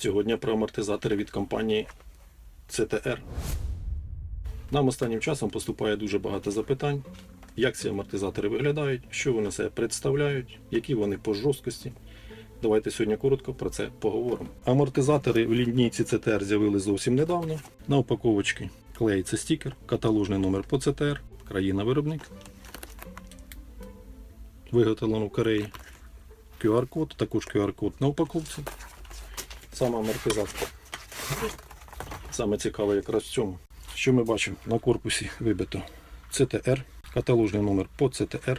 Сьогодні про амортизатори від компанії CTR. Нам останнім часом поступає дуже багато запитань, як ці амортизатори виглядають, що вони себе представляють, які вони по жорсткості. Давайте сьогодні коротко про це поговоримо. Амортизатори в лінійці CTR з'явилися зовсім недавно. На упаковочці клеїться стікер, каталожний номер по CTR, країна-виробник. Виготовлено в Кореї. QR-код, також QR-код на упаковці. Саме амортизатор. Саме цікаве якраз в цьому. Що ми бачимо на корпусі вибито CTR, каталожний номер по CTR,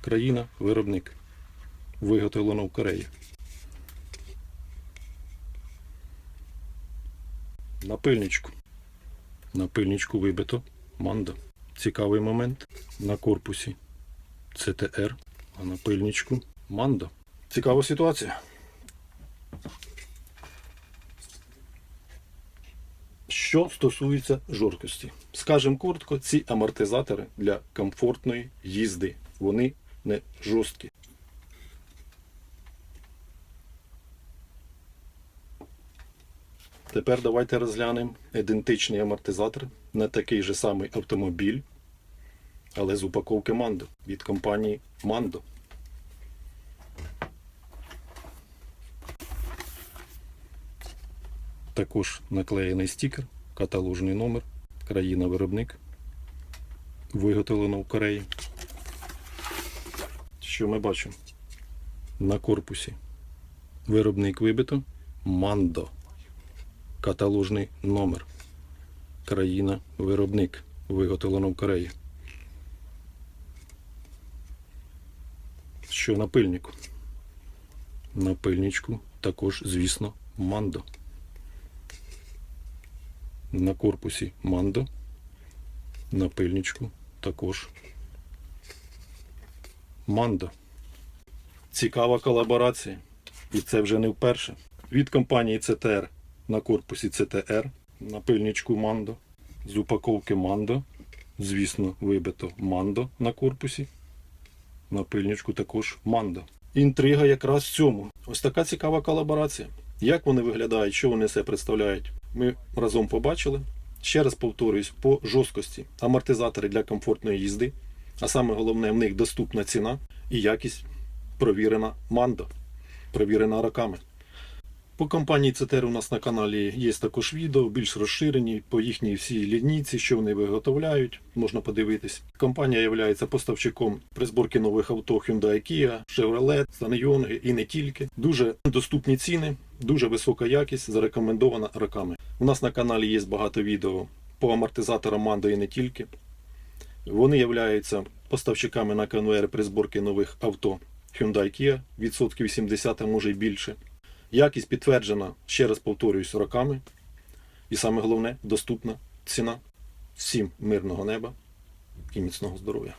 країна, виробник. Виготовлено в Кореї. Напильничку. Напильничку вибито Манда. Цікавий момент на корпусі CTR, а на пильничку Манда. Цікава ситуація. Що стосується жорсткості, скажемо коротко, ці амортизатори для комфортної їзди. Вони не жорсткі. Тепер давайте розглянемо ідентичний амортизатор на такий же самий автомобіль, але з упаковки Mando від компанії Mando. Також наклеєний стікер, каталожний номер, країна-виробник. Виготовлено в Кореї. Що ми бачимо? На корпусі. Виробник вибито Mando. Каталожний номер. Країна-виробник. Виготовлено в Кореї. Що на пильнику? На пильничку також, звісно, Мандо. На корпусі Мандо. На пильничку також Мандо. Цікава колаборація. І це вже не вперше. Від компанії CTR на корпусі CTR, на пильничку Мандо, з упаковки Мандо. Звісно, вибито Мандо на корпусі. На пильничку також Мандо. Інтрига якраз в цьому. Ось така цікава колаборація. Як вони виглядають, що вони себе представляють, ми разом побачили. Ще раз повторюсь, по жорсткості амортизатори для комфортної їзди, а саме головне, в них доступна ціна і якість провірена Мандо, провірена роками. По компанії CTR у нас на каналі є також відео, більш розширені по їхній всій лінійці, що вони виготовляють, можна подивитись. Компанія є поставщиком при зборці нових авто Hyundai Kia, Chevrolet, SsangYong і не тільки. Дуже доступні ціни, дуже висока якість, зарекомендована роками. У нас на каналі є багато відео по амортизаторам Mando і не тільки. Вони являються поставщиками на конвейер при зборці нових авто Hyundai Kia, відсотків 80, а може й більше. Якість підтверджена, ще раз повторююсь, роками. І саме головне, доступна ціна. Всім мирного неба і міцного здоров'я.